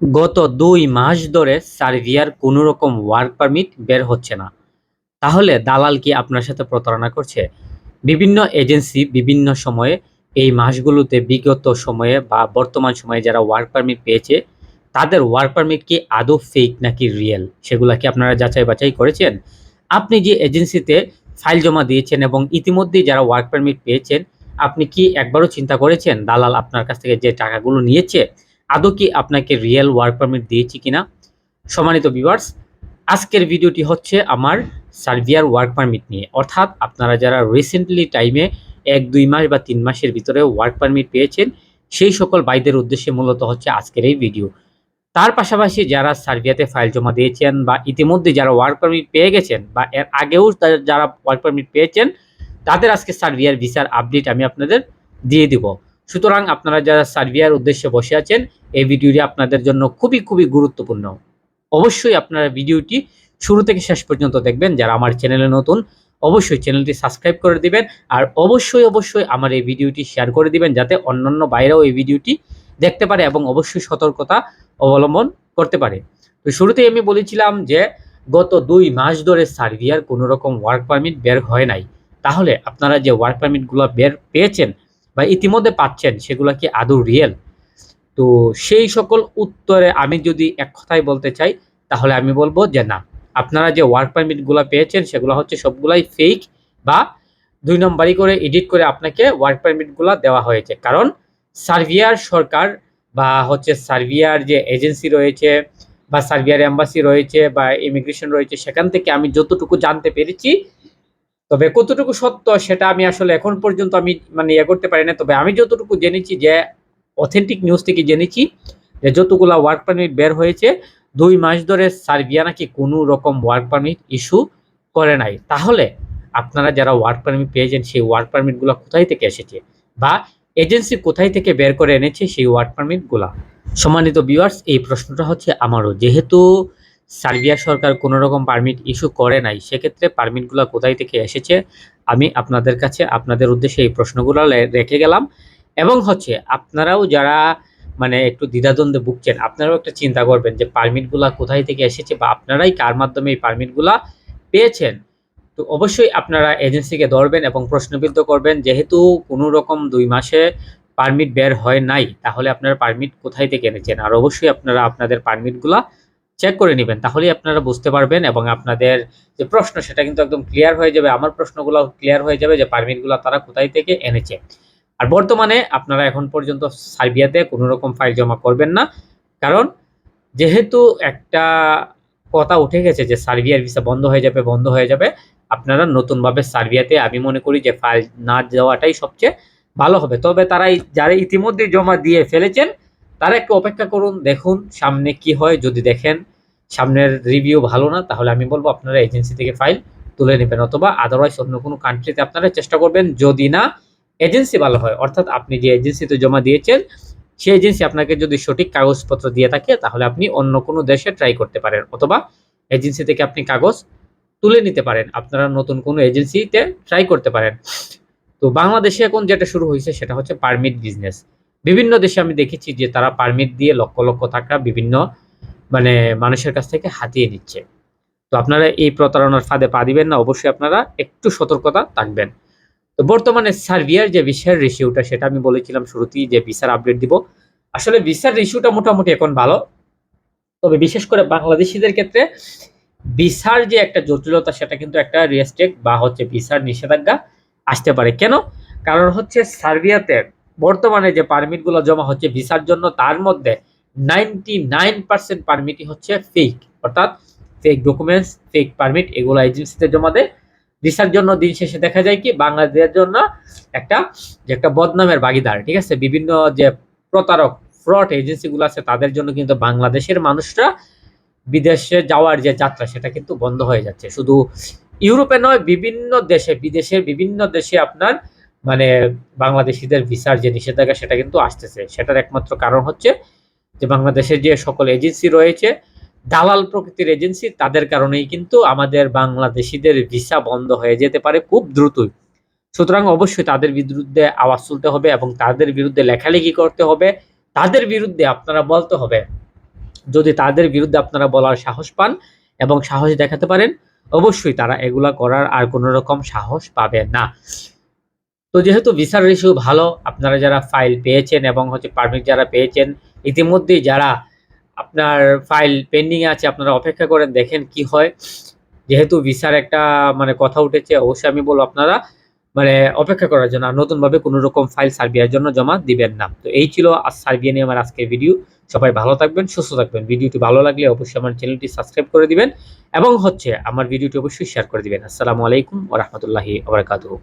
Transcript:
গত দুই মাস ধরে সার্বিয়ার কোনো রকম ওয়ার্ক পারমিট বের হচ্ছে না। তাহলে দালাল কি আপনার সাথে প্রতারণা করছে? বিভিন্ন এজেন্সি বিভিন্ন সময়ে এই মাসগুলোতে বিগত সময়ে বা বর্তমান সময়ে যারা ওয়ার্ক পারমিট পেয়েছে, তাদের ওয়ার্ক পারমিট কি আদৌ ফেক নাকি রিয়েল সেগুলা কি আপনারা যাচাই বাছাই করেছেন? আপনি যে এজেন্সিতে ফাইল জমা দিয়েছেন এবং ইতিমধ্যেই যারা ওয়ার্ক পারমিট পেয়েছেন, আপনি কি একবারও চিন্তা করেছেন দালাল আপনার কাছ থেকে যে টাকাগুলো নিয়েছে আদৌ কি আপনাকে রিয়েল ওয়ার্ক পারমিট দিয়েছি কিনা? সম্মানিত ভিউয়ার্স আজকের ভিডিওটি হচ্ছে আমার সার্বিয়ার ওয়ার্ক পারমিট নিয়ে। অর্থাৎ আপনারা যারা রিসেন্টলি টাইমে এক, দুই মাস বা তিন মাসের ভিতরে ওয়ার্ক পারমিট পেয়েছেন, সেই সকল বাইদের উদ্দেশ্যে মূলত হচ্ছে আজকের এই ভিডিও তার পাশাপাশি যারা সার্বিয়াতে ফাইল জমা দিয়েছেন বা ইতিমধ্যে যারা ওয়ার্ক পারমিট পেয়ে গেছেন বা এর আগেও যারা ওয়ার্ক পারমিট পেয়েছেন, তাদের আজকে সার্বিয়ার ভিসার আপডেট আমি আপনাদের দিয়ে দিব। সুতরাং আপনারা যারা সার্বিয়ার উদ্দেশ্যে বসে আছেন, এই ভিডিওটি আপনাদের জন্য খুবই খুবই গুরুত্বপূর্ণ। অবশ্যই আপনারা ভিডিওটি শুরু থেকে শেষ পর্যন্ত দেখবেন, যারা আমার চ্যানেলে নতুন, অবশ্যই চ্যানেলটি সাবস্ক্রাইব করে দিবেন আর অবশ্যই অবশ্যই আমার এই ভিডিওটি শেয়ার করে দিবেন যাতে অন্যান্য বাইরেও এই ভিডিওটি দেখতে পারে এবং অবশ্যই সতর্কতা অবলম্বন করতে পারে। তো শুরুতেই আমি বলেছিলাম যে, গত দুই মাস ধরে সার্বিয়ার কোনো রকম ওয়ার্ক পারমিট বের হয় নাই। তাহলে আপনারা যে ওয়ার্ক পারমিটগুলো বের পেয়েছেন বা ইতিমধ্যে পাচ্ছেন, সেগুলো কি আদৌ রিয়েল তো সেই সকল উত্তরে আমি যদি এক কথায় বলতে চাই, তাহলে আমি বলব যে না। আপনারা যে ওয়ার্ক পারমিটগুলো পেয়েছেন, সেগুলো হচ্ছে সবগুলাই ফেক বা দুই নম্বরই করে এডিট করে আপনাকে ওয়ার্ক পারমিটগুলো দেওয়া হয়েছে। কারণ সার্বিয়ার সরকার বা হচ্ছে সার্বিয়ার যে এজেন্সি রয়েছে বা সার্বিয়ার এম্বাসি রয়েছে বা ইমিগ্রেশন রয়েছে, সেখান থেকে আমি যতটুকু জানতে পেরেছি তবে কতটুকু সত্য সেটা আমি আসলে এখন পর্যন্ত আমি মানে ইয়ে করতে পারি না তবে আমি যতটুকু জেনেছি যে অথেন্টিক নিউজ থেকে জেনেছি যে যতগুলা ওয়ার্ক পারমিট বের হয়েছে, দুই মাস ধরে সার্বিয়া নাকি কোনো রকম ওয়ার্ক পারমিট ইস্যু করে নাই। তাহলে আপনারা যারা ওয়ার্ক পারমিট পেয়েছেন, সেই ওয়ার্ক পারমিটগুলো কোথায় থেকে এসেছে? বা এজেন্সি কোথায় থেকে বের করে এনেছে সেই ওয়ার্ক পারমিটগুলা সম্মানিত ভিউয়ার্স এই প্রশ্নটা হচ্ছে আমারও। যেহেতু সার্বিয়া সরকার কোনো রকম পারমিট ইস্যু করে নাই, সেক্ষেত্রে পারমিটগুলো কোথায় থেকে এসেছে? আমি আপনাদের কাছে, আপনাদের উদ্দেশ্যে এই প্রশ্নগুলো রেখে গেলাম। এবং হচ্ছে, আপনারাও যারা মানে একটু দ্বিধাদ্বন্দ্বে ভুগছেন, আপনারাও একটা চিন্তা করবেন যে পারমিটগুলা কোথায় থেকে এসেছে বা আপনারাই কার মাধ্যমে এই পারমিটগুলা পেয়েছেন? তো অবশ্যই আপনারা এজেন্সিকে ধরবেন এবং প্রশ্নবিদ্ধ করবেন, যেহেতু কোনো রকম দুই মাসে পারমিট বের হয় নাই, তাহলে আপনারা পারমিট কোথায় থেকে এনেছেন? আর অবশ্যই আপনারা আপনাদের পারমিটগুলা চেক করে নেবেন, তাহলেই আপনারা বুঝতে পারবেন এবং আপনাদের যে প্রশ্ন, সেটা কিন্তু একদম ক্লিয়ার হয়ে যাবে। আমার প্রশ্নগুলো ক্লিয়ার হয়ে যাবে যে পারমিটগুলো তারা কোথায় থেকে এনেছে। আর বর্তমানে আপনারা এখন পর্যন্ত সার্বিয়াতে কোনো রকম ফাইল জমা করবেন না। কারণ যেহেতু একটা কথা উঠে গেছে যে সার্বিয়ার ভিসা বন্ধ হয়ে যাবে, বন্ধ হয়ে যাবে, আপনারা নতুনভাবে সার্বিয়াতে আমি মনে করি যে ফাইল না দেওয়াটাই সবচেয়ে ভালো হবে। তবে তারা যারা ইতিমধ্যে জমা দিয়ে ফেলেছেন তারা একটু অপেক্ষা করুন, দেখুন সামনে কি হয়। যদি দেখেন সামনের রিভিউ ভালো না, তাহলে আমি বলব আপনারা এজেন্সি থেকে ফাইল তুলে নেবেন অথবা আদারওয়াইজ অন্য কোনো কান্ট্রিতে আপনারা চেষ্টা করবেন। যদি না এজেন্সি ভালো হয়, অর্থাৎ আপনি যে এজেন্সিতে জমা দিয়েছেন, সেই এজেন্সি আপনাকে যদি সঠিক কাগজপত্র দিয়ে থাকে, তাহলে আপনি অন্য কোনো দেশে ট্রাই করতে পারেন অথবা এজেন্সি থেকে আপনি কাগজ তুলে নিতে পারেন। আপনারা নতুন কোনো এজেন্সিতে ট্রাই করতে পারেন। তো বাংলাদেশে এখন যেটা শুরু হয়েছে, সেটা হচ্ছে পারমিট বিজনেস বিভিন্ন দেশে আমি দেখেছি যে তারা পারমিট দিয়ে লক্ষ লক্ষ টাকা বিভিন্ন মানে মানুষের কাছ থেকে হাতিয়ে নিচ্ছে। তো আপনারা এই প্রতারণার ফাঁদে পা দিবেন না, অবশ্যই আপনারা একটু সতর্কতা থাকবেন। তো বর্তমানে সার্বিয়ার যে ভিসার রেশিওটা সেটা আমি বলেছিলাম শুরুতেই যে ভিসার আপডেট দিব। আসলে ভিসার রেশিওটা মোটামুটি এখন ভালো। তবে বিশেষ করে বাংলাদেশিদের ক্ষেত্রে ভিসার যে একটা জটিলতা, সেটা কিন্তু একটা রেস্ট্রিক্ট বা হচ্ছে ভিসার নিষেধাজ্ঞা আসতে পারে। কেন? কারণ হচ্ছে সার্বিয়াতে বর্তমানে যে পারমিটগুলো জমা হচ্ছে ভিসার জন্য, তার মধ্যে নাইনটি নাইন পার্সেন্ট পারমিটই হচ্ছে ফেক অর্থাৎ ফেক ডকুমেন্টস ফেক পারমিট এগুলো এজেন্সিতে জমা দেয়। ভিসার জন্য দিন শেষে দেখা যায় কি, বাংলাদেশের জন্য একটা, যে একটা বদনামের ভাগিদার, ঠিক আছে? বিভিন্ন যে প্রতারক ফ্রড এজেন্সিগুলো আছে, তাদের জন্য কিন্তু বাংলাদেশের মানুষরা বিদেশে যাওয়ার যে যাত্রা, সেটা কিন্তু বন্ধ হয়ে যাচ্ছে। শুধু ইউরোপে নয়, বিভিন্ন দেশে, বিদেশের বিভিন্ন দেশে আপনার মানে বাংলাদেশিদের ভিসার যে নিষেধাজ্ঞা সেটা কিন্তু আসতেছে। সেটার একমাত্র কারণ হচ্ছে যে বাংলাদেশের যে সকল এজেন্সি রয়েছে, দালাল প্রকৃতির এজেন্সি, তাদের কারণেই কিন্তু আমাদের বাংলাদেশিদের ভিসা বন্ধ হয়ে যেতে পারে খুব দ্রুতই। সুতরাং অবশ্যই তাদের বিরুদ্ধে আওয়াজ তুলতে হবে এবং তাদের বিরুদ্ধে লেখালেখি করতে হবে। তাদের বিরুদ্ধে আপনারা বলতে হবে। যদি তাদের বিরুদ্ধে আপনারা বলার সাহস পান এবং সাহস দেখাতে পারেন, অবশ্যই তারা এগুলা করার আর কোনো রকম সাহস পাবে না। তো যেহেতু ভিসার রেশিও ভালো, আপনারা যারা ফাইল পেয়েছেন এবং হচ্ছে পারমিট যারা পেয়েছেন, ইতিমধ্যেই যারা আপনার ফাইল পেন্ডিং আছে, আপনারা অপেক্ষা করেন, দেখেন কি হয়। যেহেতু ভিসার একটা মানে কথা উঠেছে, অবশ্যই আমি বলব আপনারা মানে অপেক্ষা করার জন্য, আর নতুনভাবে কোনো রকম ফাইল সার্বিয়ার জন্য জমা দিবেন না। তো এই ছিল আজ সার্বিয়া নিয়ে আমার আজকের ভিডিও সবাই ভালো থাকবেন, সুস্থ থাকবেন। ভিডিওটি ভালো লাগলে অবশ্যই আমার চ্যানেলটি সাবস্ক্রাইব করে দিবেন এবং হচ্ছে আমার ভিডিওটি অবশ্যই শেয়ার করে দিবেন। আসসালামু আলাইকুম ওরহমতুল্লাহি আবরকাতুহ